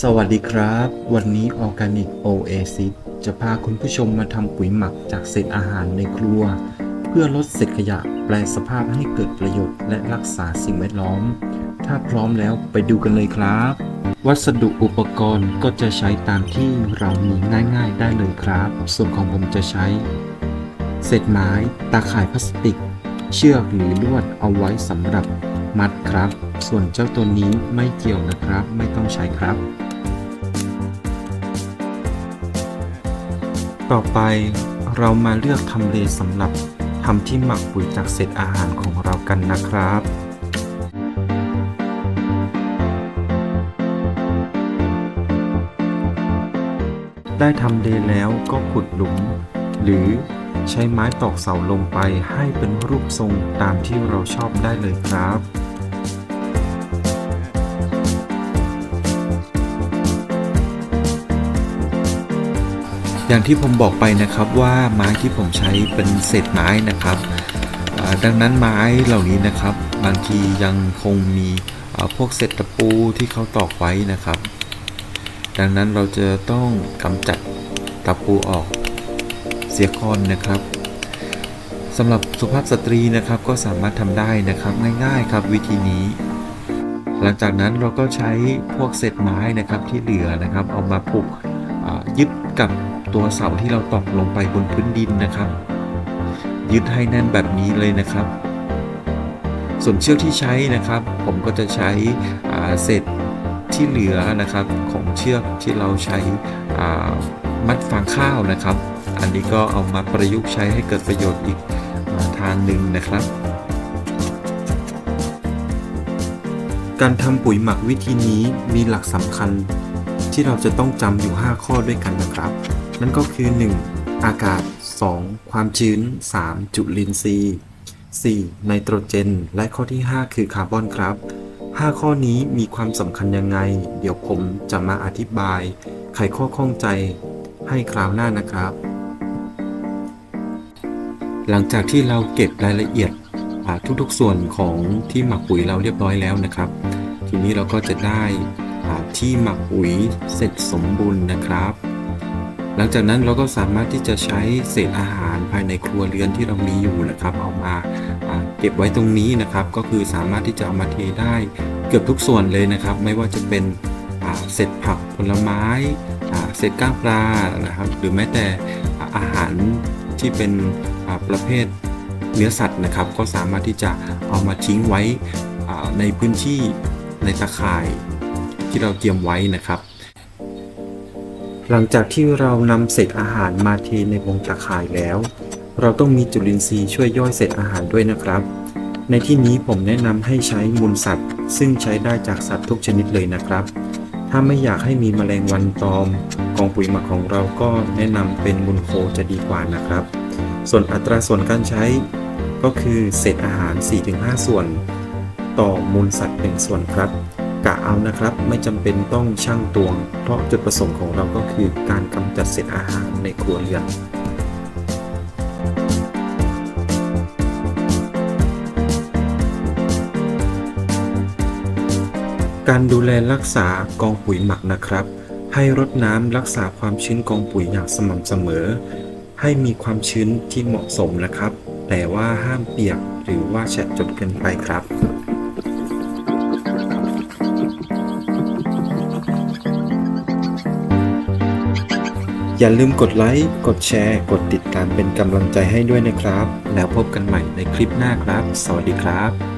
สวัสดีครับ วันนี้ออร์แกนิกโอเอซิจะพาคุณผู้ชมมาทำปุ๋ยหมักจากเศษอาหารในครัว เพื่อลดเศษขยะแปลสภาพให้เกิดประโยชน์และรักษาสิ่งแวดล้อม ถ้าพร้อมแล้วไปดูกันเลยครับ วัสดุอุปกรณ์ก็จะใช้ตามที่เรามีง่ายๆได้เลยครับ ส่วนของผมจะใช้ เศษไม้ ตาข่ายพลาสติก เชือกหรือลวดเอาไว้สำหรับ มัดครับ ส่วนเจ้าตัวนี้ไม่เกี่ยวนะครับ ไม่ต้องใช้ครับ ต่อไปเรามาเลือกทำเลสำหรับทำที่หมักปุ๋ยจากเศษอาหารของเรากันนะครับได้ทำเลแล้วก็ขุดหลุม หรือใช้ไม้ตอกเสาลงไปให้เป็นรูปทรงตามที่เราชอบได้เลยครับ อย่างที่ผมบอกไปนะครับว่าไม้ที่ผมใช้เป็นเศษไม้นะครับดังนั้นไม้เหล่านี้นะครับ บางทียังคงมีพวกเศษตะปูที่เขาตอกไว้นะครับ ดังนั้นเราจะต้องกำจัดตะปูออกเสียก่อนนะครับสำหรับสุภาพสตรีนะครับก็สามารถทำได้นะครับง่ายๆครับวิธีนี้ หลังจากนั้นเราก็ใช้พวกเศษไม้นะครับที่เหลือนะครับเอามาผูกยึดกับ ตัวเสาที่เราตอกลงไปบนพื้นดินนะครับ ยึดให้แน่นแบบนี้เลยนะครับ ส่วนเชือกที่ใช้นะครับ ผมก็จะใช้เศษที่เหลือนะครับของเชือกที่เราใช้มัดฟางข้าวนะครับ อันนี้ก็เอามาประยุกต์ใช้ให้เกิดประโยชน์อีกอทางหนึ่งนะครับ การทำปุ๋ยหมักวิธีนี้มีหลักสำคัญที่เราจะต้องจำอยู่ 5 ข้อด้วยกันนะครับ นั่นก็คือ 1. อากาศ 2. ความชื้น 3. จุลินทรีย์ 4. ไนโตรเจน และข้อที่ 5 คือคาร์บอนครับ 5 ข้อนี้มีความสำคัญยังไง เดี๋ยวผมจะมาอธิบาย ไขข้อข้องใจให้คราวหน้านะครับ หลังจากที่เราเก็บรายละเอียดทุกๆส่วนของที่หมักปุ๋ยเราเรียบร้อยแล้วนะครับ ทีนี้เราก็จะได้ที่หมักปุ๋ยเสร็จสมบูรณ์นะครับ หลังจากนั้นเราก็สามารถที่จะใช้เศษอาหารภายในครัวเรือนที่เรามีอยู่นะครับ เอามาเก็บไว้ตรงนี้นะครับ ก็คือสามารถที่จะเอามาเทได้เกือบทุกส่วนเลยนะครับ ไม่ว่าจะเป็นเศษผักผลไม้เศษก้างปลานะครับ หรือแม้แต่อาหารที่เป็นประเภทเนื้อสัตว์นะครับ ก็สามารถที่จะเอามาทิ้งไว้ในพื้นที่ในตะข่ายที่เราเตรียมไว้นะครับ หลังจากที่เรานำเศษอาหารมาเทในวงตะข่ายแล้ว เราต้องมีจุลินทรีย์ช่วยย่อยเศษอาหารด้วยนะครับ ในที่นี้ผมแนะนำให้ใช้มูลสัตว์ ซึ่งใช้ได้จากสัตว์ทุกชนิดเลยนะครับ ถ้าไม่อยากให้มีแมลงวันตอมกองปุ๋ยหมักของเราก็แนะนำเป็นมูลโคจะดีกว่านะครับ ส่วนอัตราส่วนการใช้ก็คือเศษอาหาร 4-5 ส่วน ต่อมูลสัตว์1ส่วนครับ กะเอานะครับ ไม่จำเป็นต้องชั่งตวง เพราะจุดประสงค์ของเราก็คือการกำจัดเศษอาหารในครัวเรือนการดูแลรักษากองปุ๋ยหมักนะครับ ให้รดน้ำรักษาความชื้นกองปุ๋ยอย่างสม่ำเสมอ ให้มีความชื้นที่เหมาะสมนะครับ แต่ว่าห้ามเปียกหรือว่าแฉะจนเกินไปครับ อย่าลืมกดไลค์ กดแชร์ กดติดตามเป็นกำลังใจให้ด้วยนะครับ แล้วพบกันใหม่ในคลิปหน้าครับ สวัสดีครับ